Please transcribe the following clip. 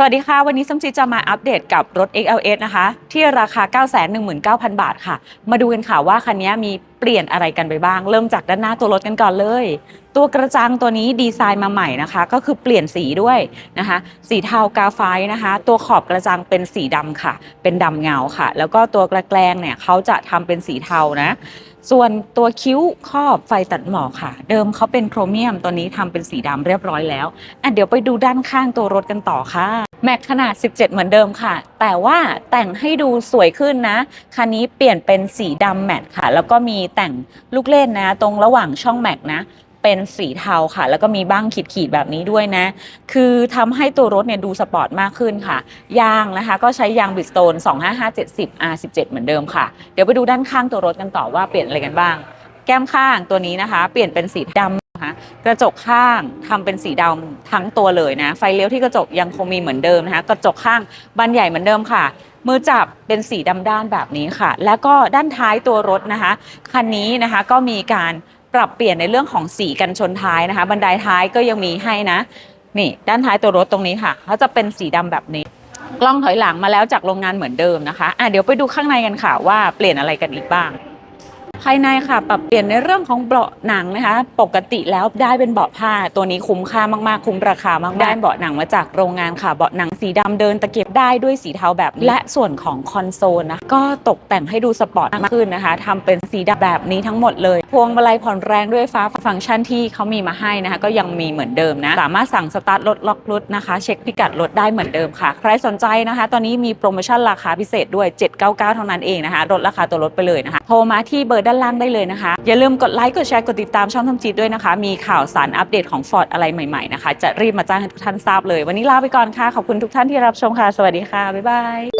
สวัสดีค่ะ วันนี้ส้มจีจะมาอัปเดตกับรถ XLS นะคะ ที่ราคา 919,000 บาทค่ะ มาดูกันค่ะว่าคันนี้มีเปลี่ยนอะไรกันไปบ้าง เริ่มจากด้านหน้าตัวรถกันก่อนเลย ตัวกระจังตัวนี้ดีไซน์มาใหม่นะคะ ก็คือเปลี่ยนสีด้วยนะคะ สีเทากาไฟนะคะ ตัวขอบกระจังเป็นสีดำค่ะ เป็นดำเงาค่ะ แล้วก็ตัวกระแกลงเนี่ยเขาจะทำเป็นสีเทานะ ส่วนตัวคิ้วครอบไฟตัดหมอกค่ะ เดิมเขาเป็นโครเมียมตัวนี้ทำเป็นสีดำเรียบร้อยแล้วอะเดี๋ยวไปดูด้านข้างตัวรถกันต่อค่ะ แม็กขนาด 17 เหมือนเดิมค่ะ แต่ว่าแต่งให้ดูสวยขึ้นนะ คันนี้เปลี่ยนเป็นสีดำแมทค่ะ แล้วก็มีแต่งลูกเล่นนะ ตรงระหว่างช่องแม็กนะ เป็นสีเทาค่ะ แล้วก็มีบ้างขีดๆแบบนี้ด้วยนะ คือทำให้ตัวรถเนี่ยดูสปอร์ตมากขึ้นค่ะ ยางนะคะ ก็ใช้ยางบิสโตน 25570 R17 เหมือนเดิมค่ะ เดี๋ยวไปดูด้านข้างตัวรถกันต่อว่าเปลี่ยนอะไรกันบ้าง แก้มข้างตัวนี้นะคะ เปลี่ยนเป็นสีดำ กระจกข้างทำเป็นสีดำทั้งตัวเลยนะ ไฟเลี้ยวที่กระจกยังคงมีเหมือนเดิมนะคะ กระจกข้างบานใหญ่เหมือนเดิมค่ะ มือจับเป็นสีดำด้านแบบนี้ค่ะ แล้วก็ด้านท้ายตัวรถนะคะ คันนี้นะคะก็มีการปรับเปลี่ยนในเรื่องของสีกันชนท้ายนะคะ บันไดท้ายก็ยังมีให้นะ นี่ด้านท้ายตัวรถตรงนี้ค่ะเขาจะเป็นสีดำแบบนี้ กล้องถอยหลังมาแล้วจากโรงงานเหมือนเดิมนะคะอะเดี๋ยวไปดูข้างในกันค่ะว่าเปลี่ยนอะไรกันอีกบ้างายในค่ะ ปรับเปลี่ยนในเรื่องของเบาะหนังนะคะ ปกติแล้วได้เป็นเบาะผ้า ตัวนี้คุ้มค่ามากๆ คุ้มราคามากๆได้เบาะหนังมาจากโรงงานค่ะ เบาะหนังสีดำเดินตะเก็บได้ด้วยสีเทาแบบนี้และส่วนของคอนโซลนะก็ตกแต่งให้ดูสปอร์ตมากขึ้นนะคะทำเป็นสีดำแบบนี้ทั้งหมดเลย พวงมาลัยผ่อนแรงด้วยฟ้าฟังก์ชันที่เขามีมาให้นะคะ ก็ยังมีเหมือนเดิมนะ สามารถสั่งสตาร์ทรถล็อกรถนะคะ เช็คพิกัดรถได้เหมือนเดิมค่ะ ใครสนใจนะคะ ตอนนี้มีโปรโมชั่นราคาพิเศษด้วย 799 เท่านั้นเองนะคะลดราคาตัวรถไปเลยนะคะ โทรมาที่เบอร์ด้านล่างได้เลยนะคะ อย่าลืมกดไลค์กดแชร์กดติดตามช่องทำจีดด้วยนะคะ มีข่าวสารอัปเดตของฟอร์ดอะไรใหม่ๆนะคะ จะรีบมาแจ้งให้ทุกท่านทราบเลย วันนี้ลาไปก่อนค่ะขอบคุณทุกท่านที่รับชมค่ะ สวัสดีค่ะบ๊ายบาย